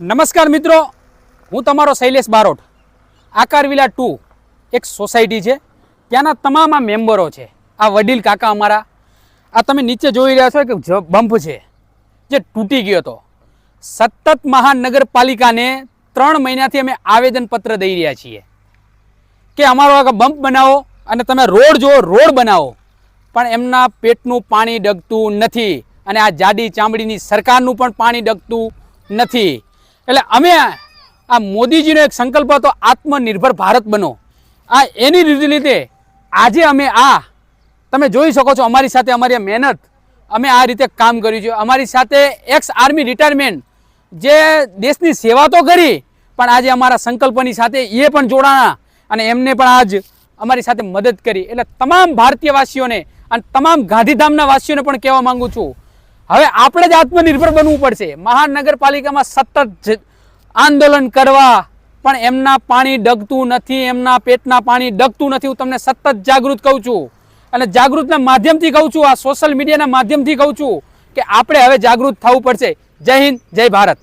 નમસ્કાર મિત્રો, હું તમારો શૈલેષ બારોટ. આકારવિલા ટુ એક સોસાયટી છે. ત્યાંના તમામ આ મેમ્બરો છે. આ વડીલ કાકા અમારા. આ તમે નીચે જોઈ રહ્યા છો કે બંપ છે, જે તૂટી ગયો હતો. સતત મહાનગરપાલિકાને ત્રણ મહિનાથી અમે આવેદનપત્ર દઈ રહ્યા છીએ કે અમારો આ બંપ બનાવો અને તમે રોડ જુઓ, રોડ બનાવો. પણ એમના પેટનું પાણી ડગતું નથી અને આ જાડી ચામડીની સરકારનું પણ પાણી ડગતું નથી. એટલે અમે આ મોદીજીનો એક સંકલ્પ હતો, આત્મનિર્ભર ભારત બનો. આ એની રીતે આજે અમે આ, તમે જોઈ શકો છો અમારી સાથે અમારી મહેનત, અમે આ રીતે કામ કર્યું છે. અમારી સાથે એક્સ આર્મી રિટાયરમેન્ટ જે દેશની સેવા તો કરી, પણ આજે અમારા સંકલ્પની સાથે એ પણ જોડાણા અને એમને પણ આજ અમારી સાથે મદદ કરી. એટલે તમામ ભારતીયવાસીઓને અને તમામ ગાંધીધામના વાસીઓને પણ કહેવા માંગુ છું હવે આપણે જ આત્મનિર્ભર બનવું પડશે. મહાનગરપાલિકામાં સતત આંદોલન કરવા, પણ એમના પાણી ડગતું નથી, એમના પેટના પાણી ડગતું નથી, હું તમને સતત જાગૃત કહું છું. અને જાગૃતના માધ્યમથી કહું છું, આ સોશિયલ મીડિયાના માધ્યમથી કહું છું કે આપણે હવે જાગૃત થવું પડશે. જય હિન્દ, જય ભારત.